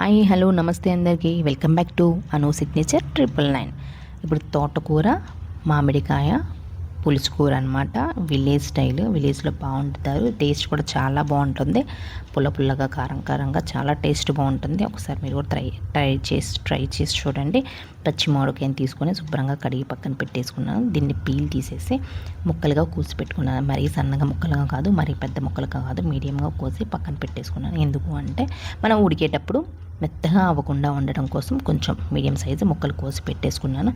Hi hello నమస్తే అందరికీ. Welcome back to Anu signature triple nine. ఇప్పుడు తోటకూర మామిడికాయ పులుసు కూర అనమాట విలేజ్ స్టైల్ విలేజ్లో బాగుంటారు టేస్ట్ కూడా చాలా బాగుంటుంది. పుల్ల పుల్లగా కారం కారంగా చాలా టేస్ట్ బాగుంటుంది. ఒకసారి మీరు కూడా ట్రై ట్రై చేసి ట్రై చేసి చూడండి. పచ్చి మామిడికాయని తీసుకొని శుభ్రంగా కడిగి పక్కన పెట్టేసుకున్నాను. దీన్ని పీల్ తీసేసి ముక్కలుగా కూసి పెట్టుకున్నాను. మరీ సన్నగా ముక్కలుగా కాదు మరీ పెద్ద ముక్కలుగా కాదు మీడియంగా కోసి పక్కన పెట్టేసుకున్నాను. ఎందుకు అంటే మనం ఉడికేటప్పుడు మెత్తగా అవ్వకుండా ఉండడం కోసం కొంచెం మీడియం సైజు ముక్కలు కోసి పెట్టేసుకున్నాను.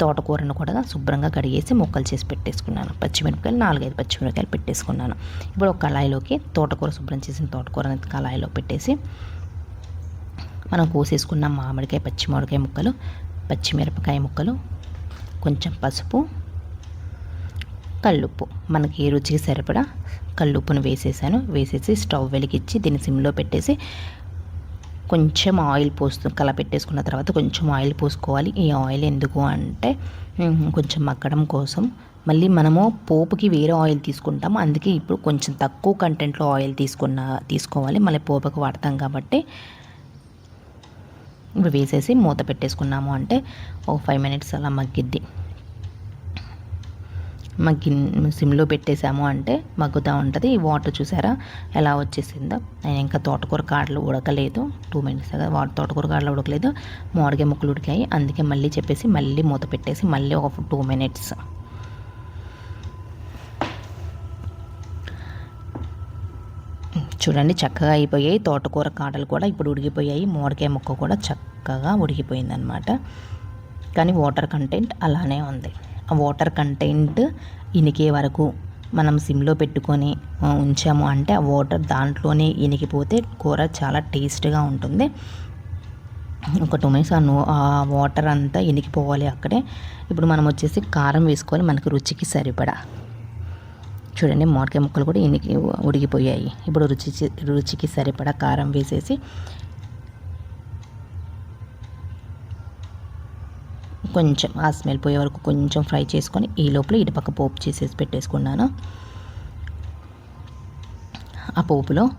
తోటకూరను కూడా శుభ్రంగా కడిగేసి ముక్కలు చేసి పెట్టేసుకున్నాను. పచ్చిమిరపకాయలు నాలుగైదు పచ్చిమిరపకాయలు పెట్టేసుకున్నాను. ఇప్పుడు ఒక కళాయిలోకి తోటకూర శుభ్రం చేసిన తోటకూర కళాయిలో పెట్టేసి మనం కోసేసుకున్న మామిడికాయ పచ్చి మామిడికాయ ముక్కలు పచ్చిమిరపకాయ ముక్కలు కొంచెం పసుపు కల్లుప్పు. మనకి ఏ రుచికి సరిపడా కల్లుప్పును వేసేసాను. వేసేసి స్టవ్ వెలిగించి దీన్ని సిమ్లో పెట్టేసి కొంచెం ఆయిల్ పోస్తు కలపెట్టేసుకున్న తర్వాత కొంచెం ఆయిల్ పోసుకోవాలి. ఈ ఆయిల్ ఎందుకు అంటే కొంచెం మగ్గడం కోసం. మళ్ళీ మనము పోపుకి వేరే ఆయిల్ తీసుకుంటాం. అందుకే ఇప్పుడు కొంచెం తక్కువ కంటెంట్లో ఆయిల్ తీసుకున్న తీసుకోవాలి. మళ్ళీ పోపుకి వాడతాం కాబట్టి ఇప్పుడు వేసేసి మూత పెట్టేసుకున్నాము అంటే ఒక ఫైవ్ మినిట్స్ అలా మగ్గిద్ది. గిన్ సిమ్లో పెట్టేశాము అంటే మగ్గుతూ ఉంటుంది. ఈ వాటర్ చూసారా? ఎలా వచ్చేసిందో. నేను ఇంకా తోటకూర కాడలు ఉడకలేదు. టూ మినిట్స్ కదా వాటర్ తోటకూర కాడలు ఉడకలేదు. మామిడికాయ ముక్కలు ఉడికాయి. అందుకే మళ్ళీ చెప్పేసి మళ్ళీ మూత పెట్టేసి మళ్ళీ ఒక టూ మినిట్స్ చూడండి చక్కగా అయిపోయాయి. తోటకూర కాడలు కూడా ఇప్పుడు ఉడికిపోయాయి. మోడకాయ ముక్క కూడా చక్కగా ఉడికిపోయిందనమాట. కానీ వాటర్ కంటెంట్ అలానే ఉంది. వాటర్ కంటెంట్ ఇనికే వరకు మనం సిమ్లో పెట్టుకొని ఉంచాము అంటే ఆ వాటర్ దాంట్లోనే ఇనికిపోతే కూర చాలా టేస్ట్గా ఉంటుంది. ఒక టూ మినిట్స్ ఆ వాటర్ అంతా ఇనికిపోవాలి అక్కడే. ఇప్పుడు మనం వచ్చేసి కారం వేసుకోవాలి మనకు రుచికి సరిపడా. చూడండి మామిడికాయ ముక్కలు కూడా ఇనికి ఉడికిపోయాయి. ఇప్పుడు రుచి రుచికి సరిపడా కారం వేసేసి కొంచెం ఆ స్మెల్ పోయే వరకు కొంచెం ఫ్రై చేసుకొని ఈ లోపల ఇటుపక్క పోపు చేసేసి పెట్టేసుకున్నాను. ఆ పోపులో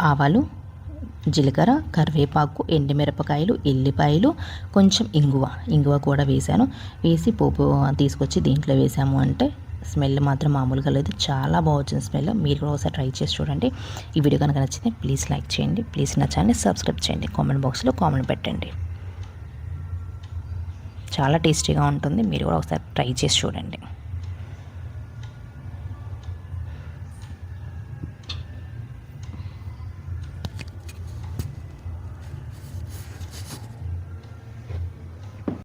ఆవాలు జీలకర్ర కరివేపాకు ఎండుమిరపకాయలు ఎల్లిపాయలు కొంచెం ఇంగువ. ఇంగువ కూడా వేసాను వేసి పోపు తీసుకొచ్చి దీంట్లో వేసాము అంటే స్మెల్ మాత్రం మామూలుగా లేదు. చాలా బాగుంది స్మెల్. మీరు కూడా ఒకసారి ట్రై చేసి చూడండి. ఈ వీడియో కనుక నచ్చితే ప్లీజ్ లైక్ చేయండి. ప్లీజ్ నా ఛానల్ సబ్స్క్రైబ్ చేయండి. కామెంట్ బాక్స్లో కామెంట్ పెట్టండి. చాలా టేస్టీగా ఉంటుంది. మీరు కూడా ఒకసారి ట్రై చేసి చూడండి.